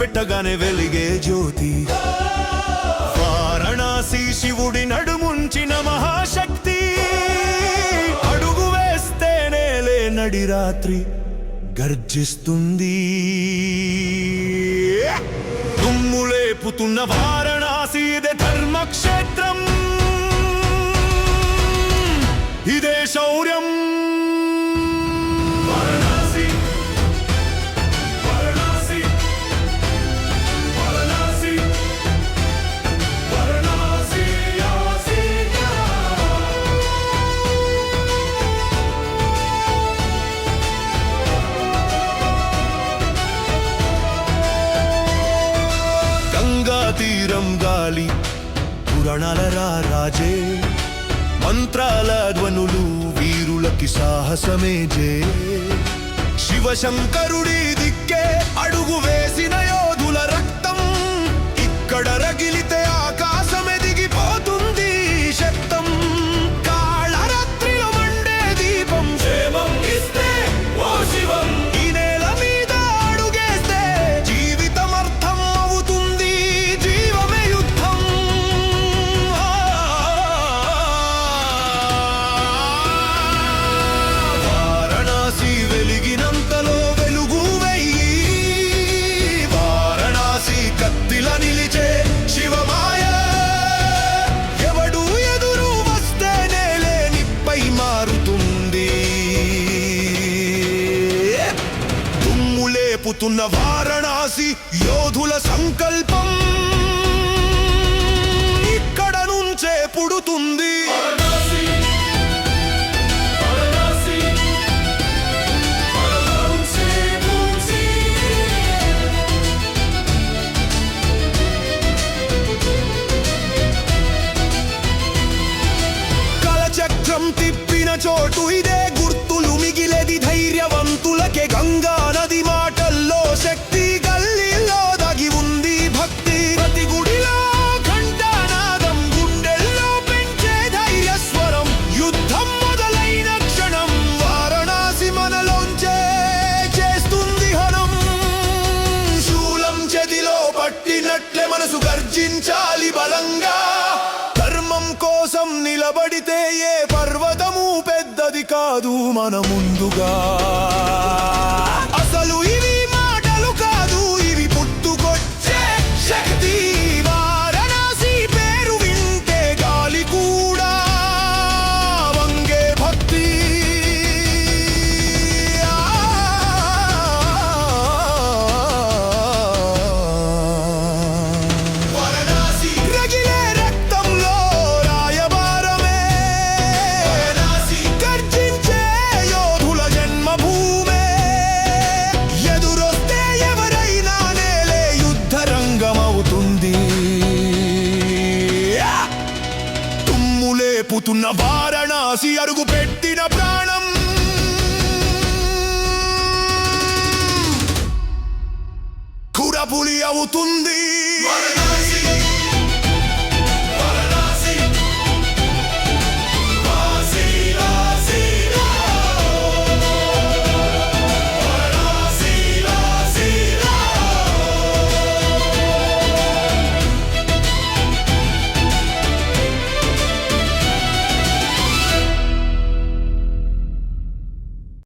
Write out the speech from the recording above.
పెట్టగానే వెలిగే జ్యోతి. వారణాసి శివుడి నడుముంచిన మహాశక్తి. అడుగు వేస్తేనే లేనడి రాత్రి గర్జిస్తుంది. దుమ్ము లేపుతున్న వారణాసి ఇదే ధర్మక్షేత్రం. ఇదే శౌర్యం. గాలి పురాణాల రాజే. మంత్రాల ధ్వనులు వీరులకి సాహసమే జే శివశంకరుడి దిక్కే అడుగు వేసిన దుమ్ము లేపుతున్న వారణాసి యోధుల సంకల్పం ఇక్కడ నుంచే పుడుతుంది. కలచక్రం తిప్పిన చోటు ఇదే గుర్తులు మిగిలేది ధైర్యవంతులకే గంగా నది మాటల్లో గర్జించాలి బలంగా. ధర్మం కోసం నిలబడితే ఏ పర్వతము పెద్దది కాదు మన ముందుగా. లేపుతున్న వారణాసి అరుగు పెట్టిన ప్రాణం. కురపులి అవుతుంది.